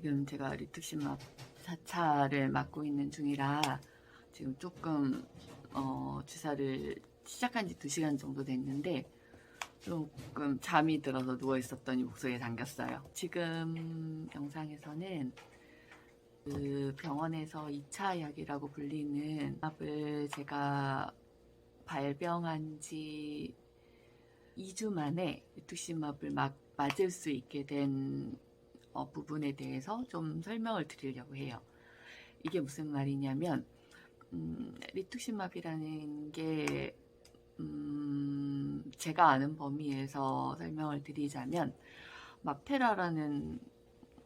지금 제가 리투시막 4차를 맞고 있는 중이라 지금 조금 어, 주사를 시작한 지 2시간 정도 됐는데 조금 잠이 들어서 누워 있었더니 목소리에 잠겼어요. 지금 영상에서는 그 병원에서 2차 약이라고 불리는 압을 제가 발병한 지 2주 만에 리투시맙을 막 맞을 수 있게 된 어, 부분에 대해서 좀 설명을 드리려고 해요. 이게 무슨 말이냐면 음, 리투시맙이라는 게 음, 제가 아는 범위에서 설명을 드리자면 맙테라라는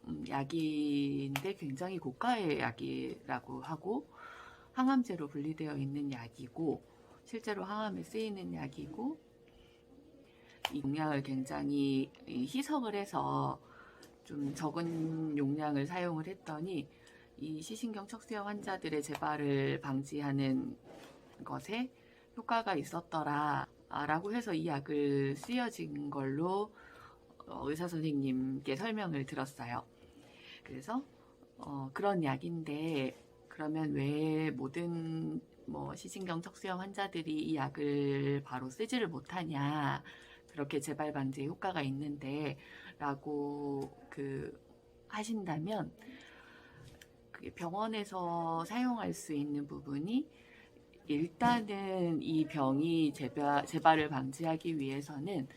음, 약인데 굉장히 고가의 약이라고 하고 항암제로 분리되어 있는 약이고 실제로 항암에 쓰이는 약이고 이 용량을 굉장히 희석을 해서 좀 적은 용량을 사용을 했더니 이 시신경 척수염 환자들의 재발을 방지하는 것에 효과가 있었더라 라고 해서 이 약을 쓰여진 걸로 어, 의사 선생님께 설명을 들었어요. 그래서 어, 그런 약인데 그러면 왜 모든 뭐 시신경 척수염 환자들이 이 약을 바로 쓰지를 못하냐 그렇게 재발 방지에 효과가 있는데 라고 그 하신다면 그게 병원에서 사용할 수 있는 부분이 일단은 이 병이 재발, 재발을 방지하기 위해서는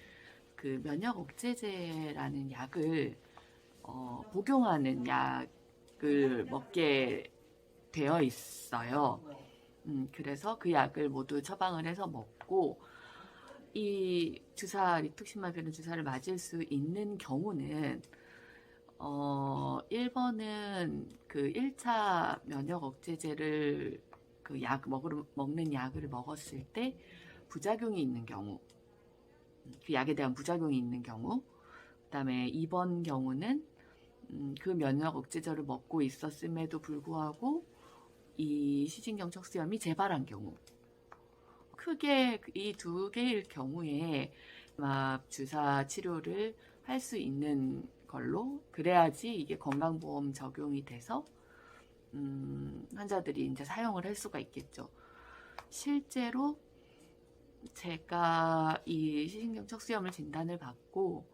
그 면역 억제제라는 약을 어, 복용하는 약을 먹게 되어 있어요. 음, 그래서 그 약을 모두 처방을 해서 먹고 이 주사 리투시마비는 주사를 맞을 수 있는 경우는 어 1번은 그 1차 면역 억제제를 그 약 먹으러 먹는 약을 먹었을 때 부작용이 있는 경우 그 약에 대한 부작용이 있는 경우 그다음에 2번 경우는 음, 그 면역 억제제를 먹고 있었음에도 불구하고 이 시진경 척수염이 재발한 경우 크게 이 두 개일 경우에 막 주사 치료를 할 수 있는 걸로 그래야지 이게 건강보험 적용이 돼서 음, 환자들이 이제 사용을 할 수가 있겠죠. 실제로 제가 이 시신경 척수염을 진단을 받고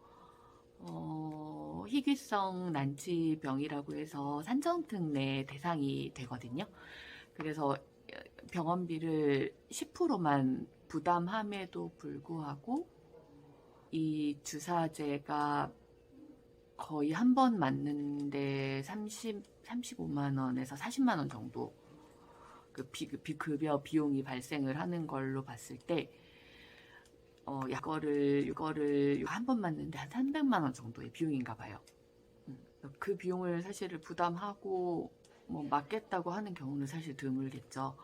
어, 희귀성 난치병이라고 해서 산정특례 대상이 되거든요. 그래서 병원비를 10%만 부담함에도 불구하고 이 주사제가 거의 한 번 맞는데 30, 35만 원에서 40만 원 정도 그 비, 그 비- 급여 비용이 발생을 하는 걸로 봤을 때 어, 이거를 이거를 한 번 맞는데 한 300만 원 정도의 비용인가 봐요. 음, 그 비용을 사실 부담하고 뭐 맞겠다고 하는 경우는 사실 드물겠죠.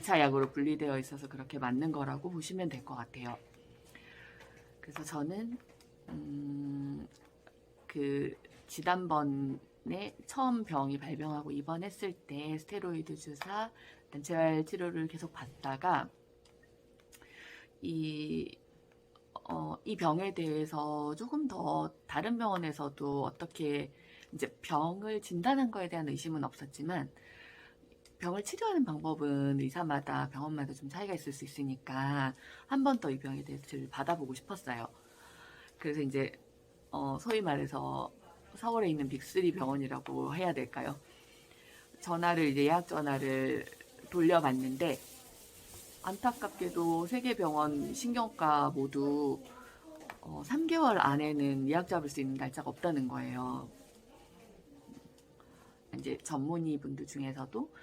자약으로 분리되어 있어서 그렇게 맞는 거라고 보시면 될 것 같아요. 그래서 저는 음, 그 지난번에 처음 병이 발병하고 입원했을 때 스테로이드 주사, 재활 치료를 계속 받다가 이 어, 이 병에 대해서 조금 더 다른 병원에서도 어떻게 이제 병을 진단한 거에 대한 의심은 없었지만 병을 치료하는 방법은 의사마다 병원마다 좀 차이가 있을 수 있으니까 한 번 더 이 병에 대해서 치료를 받아보고 싶었어요. 그래서 이제 어, 소위 말해서 서울에 있는 빅3 병원이라고 해야 될까요? 전화를 이제 예약 전화를 돌려봤는데 안타깝게도 세 개 병원 신경과 모두 어, 3개월 안에는 예약 잡을 수 있는 날짜가 없다는 거예요. 이제 전문의 분들 중에서도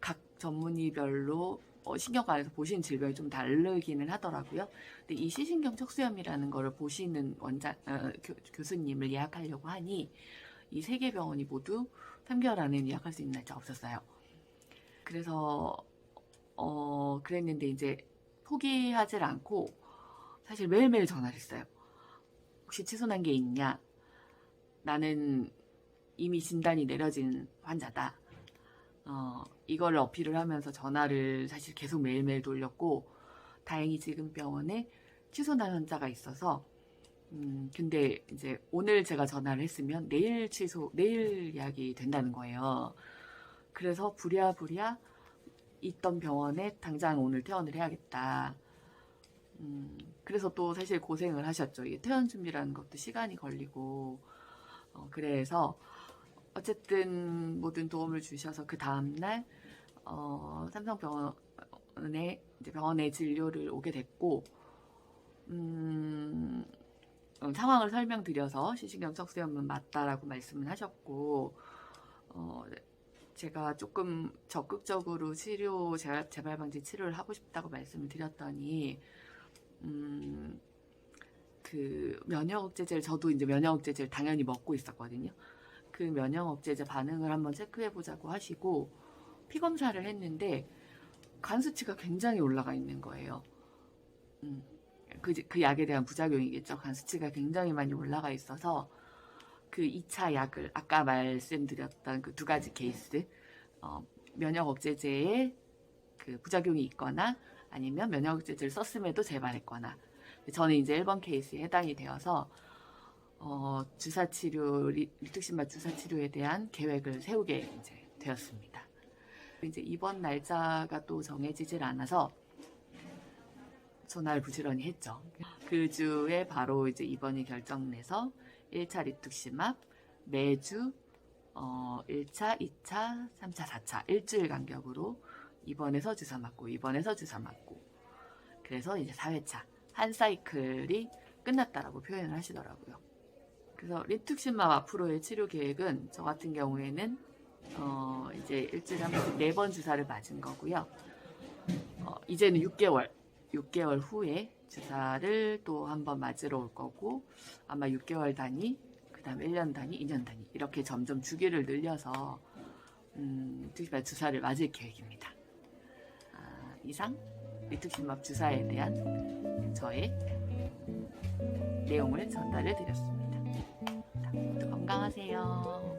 각 전문의별로 어, 신경과에서 보시는 질병이 좀 다르기는 하더라고요. 근데 이 시신경 척수염이라는 거를 보시는 원장 어, 교, 교수님을 예약하려고 하니 이 세 개 병원이 모두 3개월 안에 예약할 수 있는 날짜 없었어요. 그래서 어 그랬는데 이제 포기하질 않고 사실 매일매일 전화를 했어요. 혹시 취소난 게 있냐? 나는 이미 진단이 내려진 환자다. 어, 이걸 어필을 하면서 전화를 사실 계속 매일매일 돌렸고, 다행히 지금 병원에 취소난 환자가 있어서, 음, 근데 이제 오늘 제가 전화를 했으면 내일 취소, 내일 예약이 된다는 거예요. 그래서 부랴부랴 있던 병원에 당장 오늘 퇴원을 해야겠다. 음, 그래서 또 사실 고생을 하셨죠. 이게 퇴원 준비라는 것도 시간이 걸리고, 어, 그래서 어쨌든 모든 도움을 주셔서 그 다음날, 어, 삼성병원에, 병원에 진료를 오게 됐고, 음, 어, 상황을 설명드려서 시신경 척수염은 맞다라고 말씀을 하셨고, 어, 제가 조금 적극적으로 치료, 재발, 재발 방지 치료를 하고 싶다고 말씀을 드렸더니, 음, 그 면역 억제제를 저도 이제 면역 억제제를 당연히 먹고 있었거든요. 그 면역 억제제 반응을 한번 체크해 보자고 하시고 피 검사를 했는데 간 수치가 굉장히 올라가 있는 거예요. 음, 그, 그 약에 대한 부작용이겠죠. 간 수치가 굉장히 많이 올라가 있어서 그 2차 약을 아까 말씀드렸던 그 두 가지 케이스 어, 면역 억제제에 그 부작용이 있거나 아니면 면역 억제제를 썼음에도 재발했거나 저는 이제 1번 케이스에 해당이 되어서 어, 주사 치료 리- 리투신맛 주사 치료에 대한 계획을 세우게 이제 되었습니다. 이제 이번 날짜가 또 정해지질 않아서 전화를 부지런히 했죠. 그 주에 바로 이제 입원이 결정내서 1차 리투시맙 매주 어 1차, 2차, 3차, 4차 일주일 간격으로 입원해서 주사 맞고 입원해서 주사 맞고 그래서 이제 4회차 한 사이클이 끝났다라고 표현을 하시더라고요. 그래서 리투시맙 앞으로의 치료 계획은 저 같은 경우에는 어 이제 일주일에 한 번씩 네 번 주사를 맞은 거고요. 어 이제는 6개월 6개월 후에 주사를 또 한 번 맞으러 올 거고 아마 6개월 단위, 그다음 1년 단위, 2년 단위 이렇게 점점 주기를 늘려서 음, 리투시맙 주사를 맞을 계획입니다. 아, 이상 리투시맙 주사에 대한 저의 내용을 전달을 드렸습니다. 모두 건강하세요.